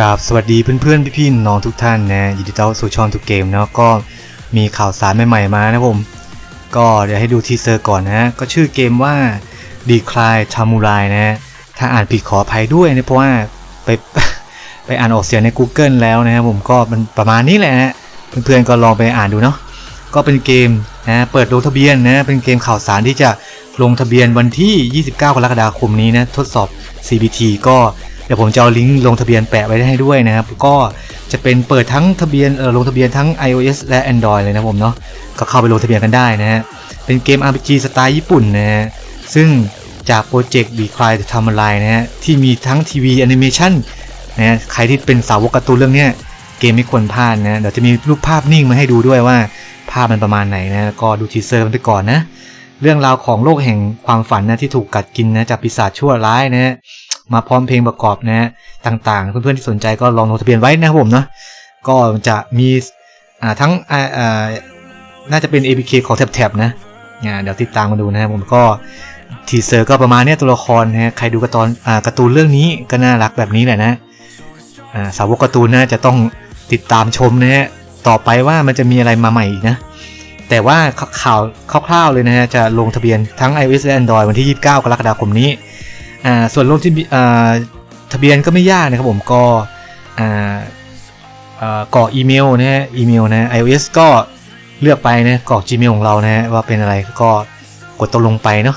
กราบสวัสดีเพื่อนๆพี่ๆน้องทุกท่านนะยินดีต้อนรับสู่ช่องทุกเกมเนาะก็มีข่าวสารใหม่ๆมานะผม ก็เดี๋ยวให้ดูทีเซอร์ก่อนนะ ก็ชื่อเกมว่า Decline Samurai นะถ้าอ่านผิดขออภัยด้วยนะเพราะว่าไปไปอ่านออกเสียงใน Google แล้วนะครับผมก็มันประมาณนี้แหละนะเพื่อนๆก็ลองไปอ่านดูเนาะก็เป็นเกมนะเปิดลงทะเบียนนะเป็นเกมข่าวสารที่จะลงทะเบียนวันที่ 29 กรกฎาคมนี้นะทดสอบ CBT ก็ ดี๋ยวผมจะเอาลิงก์ลงทะเบียนแปะไว้ให้ด้วยนะครับ ก็จะเป็นเปิดทั้งทะเบียนลงทะเบียนทั้ง iOS และ Android เลยนะผมเนาะก็เข้าไปลงทะเบียนกันได้นะฮะเป็นเกม RPG สไตล์ญี่ปุ่นนะฮะซึ่งจากโปรเจกต์ b c r y ทำอะไรนะฮะที่มีทั้งทีวีแอนิเมชันนะฮะใครที่เป็นสาวกการ์ตูนเรื่องเนี้ยเกมไม่ควรพลาดนะเดี๋ยวจะมีรูปภาพนิ่งมาให้ดูด้วยว่าภาพมันประมาณไหนนะก็ดูทีเซอร์มันไปก่อนนะเรื่องราวของโลกแห่งความฝันนะที่ถูกกัดกินนะจากปีศาจชั่วร้ายนะฮะ มาพร้อมเพลงประกอบนะฮะต่างๆ เพื่อนๆที่สนใจก็ลองลงทะเบียนไว้นะครับผมเนาะก็จะมีอ่าทั้งอ่าน่าจะเป็น APK ของแท็บๆนะเดี๋ยวติดตามมาดูนะครับผมก็ทีเซอร์ก็ประมาณนี้ตัวละครนะใครดูการ์ตูนการ์ตูนเรื่องนี้ก็น่ารักแบบนี้แหละนะาสาวกการ์ตูนนะจะต้องติดตามชมนะฮะต่อไปว่ามันจะมีอะไรมาใหม่อีกนะ แต่ว่าข่าวคร่าวๆเลยนะฮะจะลงทะเบียนทั้ง iOS และ Android วันที่ 29 กรกฎาคมนี้ อ่าส่วนลงที่อ่าทะเบียนก็ไม่ยากนะครับผมก็อ่าอ่ากรอกอีเมลนะฮะอีเมลนะ iOS ก็เลือกไปนะกรอก Gmail ของเรานะฮะว่าเป็นอะไรก็กดตกลงไปเนาะ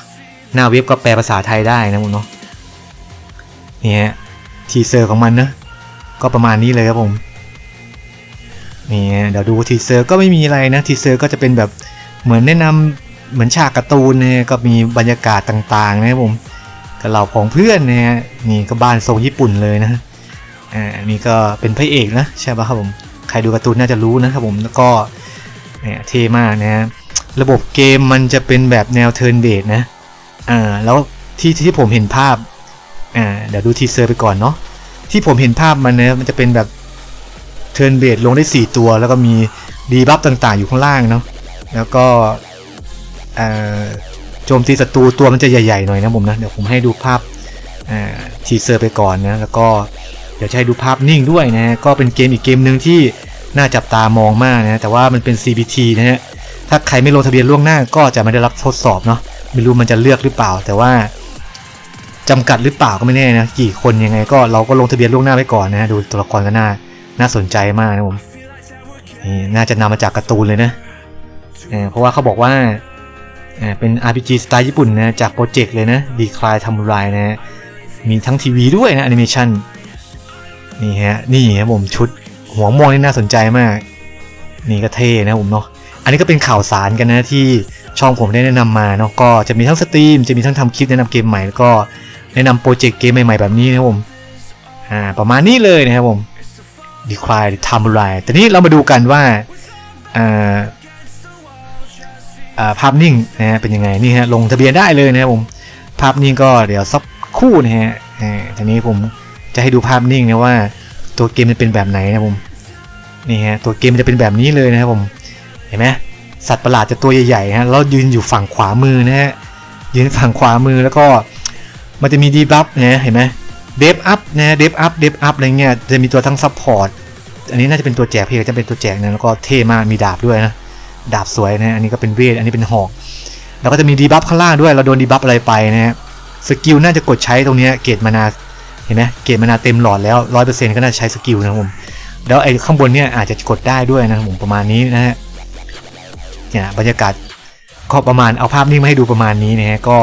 หน้าเว็บก็แปลภาษาไทยได้นะผมเนาะนี่ฮะทีเซอร์ของมันนะก็ประมาณนี้เลยครับผมนี่เดี๋ยวดูทีเซอร์ก็ไม่มีอะไรนะทีเซอร์ก็จะเป็นแบบเหมือนแนะนำเหมือนฉากการ์ตูนเนี่ยก็มีบรรยากาศต่างๆนะครับผม กับเหล่าของเพื่อนนะฮะนี่ก็บ้านทรงญี่ปุ่นเลยนะอ่านี่ก็เป็นพระเอกนะใช่ป่ะครับผมใครดูการ์ตูนน่าจะรู้นะครับผมแล้วก็เนี่ยเท่มากนะฮะระบบเกมมันจะเป็นแบบแนวเทิร์นเบสนะอ่าแล้วที่ที่ผมเห็นภาพอ่าเดี๋ยวดูทีเซอร์ไปก่อนเนาะที่ผมเห็นภาพมันเนี่ยมันจะเป็นแบบเทิร์นเบสลงได้ 4 ตัว แล้วก็มีดีบัฟต่างๆอยู่ข้างล่างเนาะแล้วก็อ่า โจมตีศัตรูตัวมันจะใหญ่ๆหน่อยนะผมนะเดี๋ยวผมให้ดูภาพทีเซอร์ไปก่อนนะแล้วก็เดี๋ยวจะให้ดูภาพนิ่งด้วยนะ ก็เป็นเกมอีกเกมหนึ่งที่น่าจับตามองมากนะ แต่ว่ามันเป็น CBT นะฮะ ถ้าใครไม่ลงทะเบียนล่วงหน้าก็จะไม่ได้รับทดสอบเนาะ ไม่รู้มันจะเลือกหรือเปล่า แต่ว่าจำกัดหรือเปล่าก็ไม่แน่นะ กี่คนยังไงก็เราก็ลงทะเบียนล่วงหน้าไว้ก่อนนะ ดูตัวละครก็น่า น่าสนใจมากนะผม นี่น่าจะนำมาจากการ์ตูนเลยนะ เพราะว่าเขาบอกว่า เป็น RPG สไตล์ญี่ปุ่นนะจากโปรเจกต์เลยนะดีคลายทำลายนะมีทั้งทีวีด้วยนะแอนิเมชันนี่ฮะนี่ครับผมชุดหัวมองนี่น่าสนใจมาก นี่ก็เท่นะผมเนาะอันนี้ก็เป็นข่าวสารกันนะที่ช่องผมได้แนะนำมาเนาะก็จะมีทั้งสตรีมจะมีทั้งทำคลิปแนะนำเกมใหม่แล้วก็แนะนำโปรเจกต์เกมใหม่ๆแบบนี้นะผมอ่าประมาณนี้เลยนะครับผมดีคลายทำอะไรแต่นี้เรามาดูกันว่าอ่า ภาพนิ่งนะฮะเป็นยังไงนี่ฮะลงทะเบียนได้เลยนะครับผมภาพนิ่งก็เดี๋ยวสักคู่นะฮะทีนี้ผมจะให้ดูภาพนิ่งนะว่า ตัวเกมจะเป็นแบบไหนนะผมนี่ฮะตัวเกมจะเป็นแบบนี้เลยนะครับผมเห็นไหมสัตว์ประหลาดจะตัวใหญ่ๆฮะแล้วยืนอยู่ฝั่งขวามือนะฮะยืนฝั่งขวามือแล้วก็มันจะมีดีบัฟนะเห็นไหมเดฟอัพนะเดฟอัพเดฟอัพอะไรเงี้ยจะมีตัวทั้งซัพพอร์ตอันนี้น่าจะเป็นตัวแจกพี่จะเป็นตัวแจกนะแล้วก็เท่มากมีดาบด้วยนะ ดาบสวยนะอันนี้ก็เป็นเวท อันนี้เป็นหอก แล้วก็จะมีดีบัฟข้างล่างด้วย เราโดนดีบัฟอะไรไปนะฮะ สกิลน่าจะกดใช้ตรงนี้เกตมานา เห็นไหมเกตมานาเต็มหลอดแล้วร้อยเปอร์เซ็นต์ก็น่าจะใช้สกิลนะผม แล้วไอ้ข้างบนเนี่ยอาจจะกดได้ด้วยนะผมประมาณนี้นะฮะ เนี่ยบรรยากาศก็ประมาณเอาภาพนิ่งมาให้ดูประมาณนี้นะฮะ ก็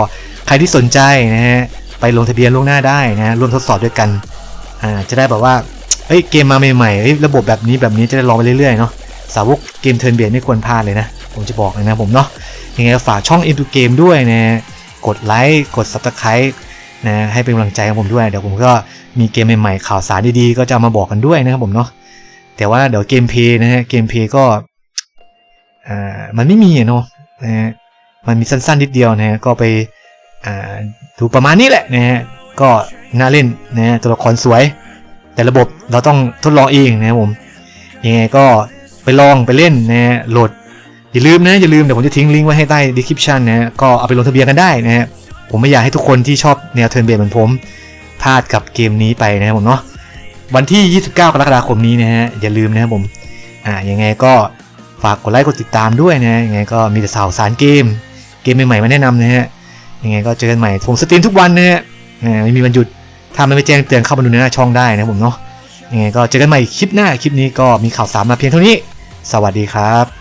ใครที่สนใจนะฮะไปลงทะเบียนล่วงหน้าได้นะร่วมทดสอบด้วยกัน อ่า จะได้แบบว่า เอ้ย เกมมาใหม่ๆระบบแบบนี้แบบนี้จะได้ลองไปเรื่อยๆ เนาะ สาวกเกมเทิร์นเบียไม่ควรพลาดเลยนะ ผมจะบอกเลยนะผมเนาะยังไงฝากช่อง Into Game ด้วยนะกดไลค์กด Subscribe นะให้เป็นกำลังใจของผมด้วย เดี๋ยวผมก็มีเกมใหม่ๆข่าวสารดีๆ ก็จะมาบอกกันด้วยนะครับผมเนาะแต่ว่าเดี๋ยวเกมเพย์นะฮะเกมเพย์ก็อ่ามันไม่มีเนาะนะฮะมันมีสั้นๆนิดเดียวนะฮะก็ไปอ่าดูประมาณนี้แหละนะฮะก็น่าเล่นนะตัวละครสวย แต่ระบบเราต้องทดลองเองนะครับผมยังไงก็ ลองไปเล่นนะโหลด อย่าลืมนะอย่าลืมเดี๋ยวผมจะทิ้งลิงก์ไว้ให้ใต้ description นะก็เอาไปลงทะเบียนกันได้นะฮะผมไม่อยากให้ทุกคนที่ชอบแนวเทิร์นเบสเหมือนผมพลาดกับเกมนี้ไปนะครับผมเนาะวันที่ 29 กรกฎาคมนี้นะฮะอย่าลืมนะครับผมอ่ายังไงก็ฝากกดไลค์กดติดตามด้วยนะยังไงก็มีแต่ข่าวสารเกม เกมใหม่ๆมาแนะนำนะฮะยังไงก็เจอกันใหม่ผมสตรีมทุกวันนะฮะอ่าไม่มีวันหยุดถ้ามันไม่แจ้งเตือนเข้ามาดูในหน้าช่องได้นะผมเนาะยังไงก็เจอกันใหม่คลิปหน้าคลิปนี้ก็มีข่าวสารมาเพียงเท่านี้ สวัสดีครับ